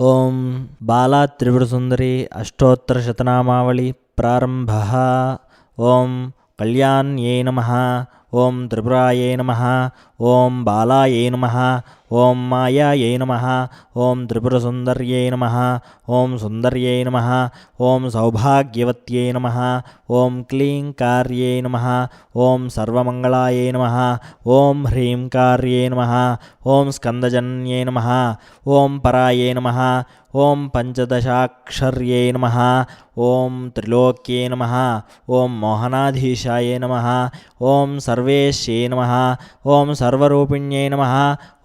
ఓం బాలా త్రిపుర సుందరి అష్టోత్తర శతనామావళి ప్రారంభ. ఓం కళ్యాణ్యే నమ. ఓం త్రిపురాయై నమ. ఓం బాలాయై నమ. ఓం మాయాయై నమ ఓం త్రిపురసుందర్యై నమ ఓం సుందర్యై నమ ఓం సౌభాగ్యవత్యై నమ ఓం క్లీం కార్యై నమ ఓం సర్వమంగళాయై నమ ఓం హ్రీం కార్యై నమ ఓం స్కందజన్యై నమ ఓం పరాయై నమ ఓం పంచదశాక్షర్యై నమ ఓం త్రిలోక్యే నమ ఓం మోహనాధీశాయ నమ ఓం సర్వేశ్యై నమ ఓం సర్వరూపిణ్యై నమ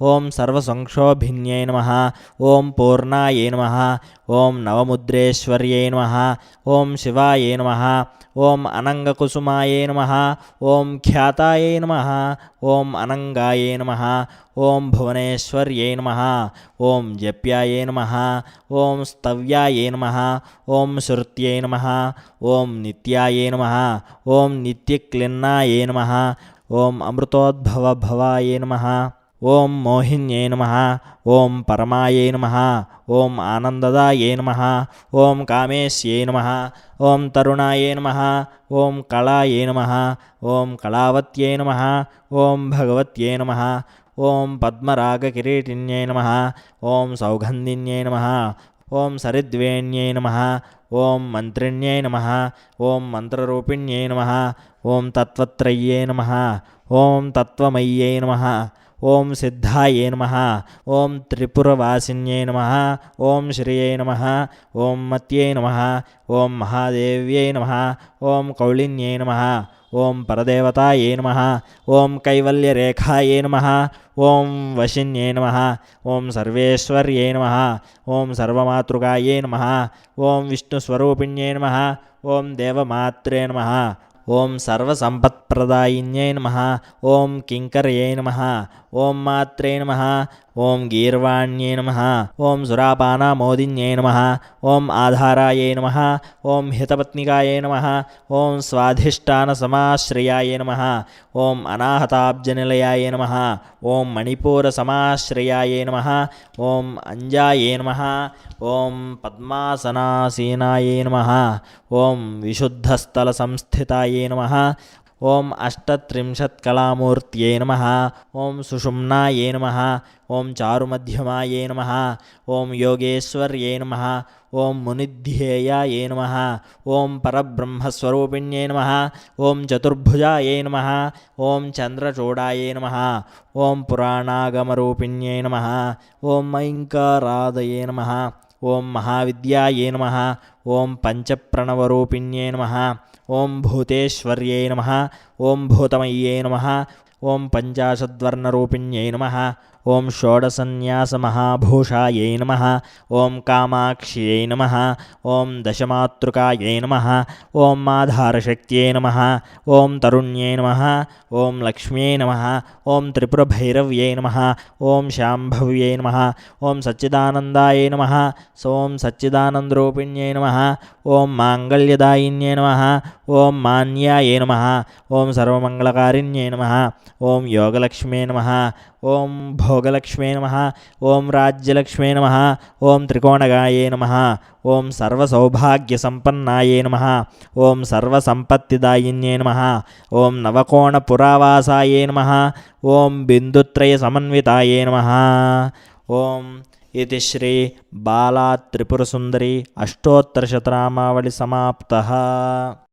ఓం సర్వసంక్షోభిన్యై నమ ఓం పూర్ణాయే నమ ఓం నవముద్రేశ్వర్యై నమ ఓం శివాయే నమ ఓం అనంగకుసుమాయే నమ ఓం ఖ్యాతాయే నమ ఓం అనంగాయే నమ ఓం భువనేశ్వర్యై నమ ఓం జప్యాయే నమ ఓం స్తవ్యాయే నమ ఓం శృత్యై నమ ఓం నిత్యాయే నమ ఓం నిత్యక్లిన్నాయే నమ ఓం అమృతోద్భవభవాయై నమ ఓం మోహిన్యే నమ ఓం పరమాయే నమ ఓం ఆనందదాయే నమ ఓం కామేశ్యే నమ ఓం తరుణాయే నమ ఓం కళాయే నమ ఓం కళావత్యే నమ ఓం భగవత్యే నమ ఓం పద్మరాగకిరీటిన్యే నమ ఓం సౌగంధిన్యే నమ ఓం సరిద్వేణ్యై నమ ఓం మంత్రిణ్యై నమ ఓం మంత్రరూపిణ్యై నమ ఓం తత్వత్రయ్యే నమ ఓం తత్వమయ్యై నమ ఓం సిద్ధాయే నమ ఓం త్రిపురవాసిన్యై నమ ఓం శ్రియై నమ ఓం మత్యై నమ ఓం మహాదేవ్యై నమ ఓం కౌళిన్యై నమ ఓం పరదేవతాయే నమ ఓం కైవల్యరేఖాయే నమ ఓం వశిన్యే నమ ఓం సర్వేశ్వర్యే నమ ఓం సర్వమాతృకాయే నమ ఓం విష్ణుస్వరూపిణ్యే నమ ఓం దేవమాత్రే నమ ఓం సర్వసంపత్ప్రదాయిన్యై నమ ఓం కింకర్యై నమ ఓం మాత్రే నమ ఓం గీర్వాణ్యే నమ ఓం సురాపానామోదిన్యై నమ ఓం ఆధారాయే నమ ఓం హితపత్నికాయే నమ ఓం స్వాధిష్టాన స్వాధిష్టానసమాశ్రయాయ నమ ఓం అనాహతాబ్జనిలయాయ నమ ఓం మణిపూర మణిపూరసమాశ్రయాయ నమ ఓం అంజాయే నమ ఓం పద్మాసనాసీనాయ నమ ఓం విశుద్ధస్థల సంస్థితాయ సుషుమ్నాయే నమ ఓం అష్టత్రింశత్కళామూర్త్యే నమ ఓం సుషుమ్నాయే నమ ఓం చారుమధ్యమాయే నమ ఓం యోగేశ్వర్యే నమ ఓం మునిధ్యేయాయే నమ ఓం పరబ్రహ్మస్వరూపిణ్యే నమ ఓం చతుర్భుజాయే నమ ఓం చంద్రచూడాయే నమ ఓం పురాణాగమరూపిణ్యే నమ ఓం ఐంకారాదయే నమ ఓం మహావిద్యాయే నమ ఓం పంచప్రణవరూపిణ్యే నమ. ఓం భూతేశ్వర్యై నమ. ఓం భూతమయ్యే నమ. ఓం పంచాశద్వర్ణరూపిణ్యై నమ. ఓం షోడసన్యాసమహాభూషాయై నమ ఓం కామాక్ష్యై నమ ఓం దశమాతృకాయై నమ ఓం మాధారశక్త్యై నమ ఓం తరుణ్యై నమ ఓం లక్ష్మ్యై నమ ఓం త్రిపురభైరవ్యై నమ ఓం శాంభవ్యై నమ ఓం సచ్చిదానందాయై నమ ఓం సచ్చిదానందరూపిణ్యై నమ ఓం మాంగళ్యదాయిన్యై నమ ఓం మాన్యాయే నమ ఓం సర్వమంగళకారిణ్యై నమ ఓం యోగలక్ష్మే నమ ఓం భోగలక్ష్మే నమ. ఓం రాజ్యలక్ష్మే నమ. ఓం త్రికోణగాయే నమ. ఓం సర్వసౌభాగ్యసంపన్నాయే నమ. ఓం సర్వసంపత్తిదాయిన్యే నమ. ఓం నవకోణపురావాసాయే నమ. ఓం బిందుత్రయసమన్వితాయే నమ. ఓం ఇది శ్రీ బాలా త్రిపురసుందరి అష్టోత్తరశతనామావళి సమాప్త.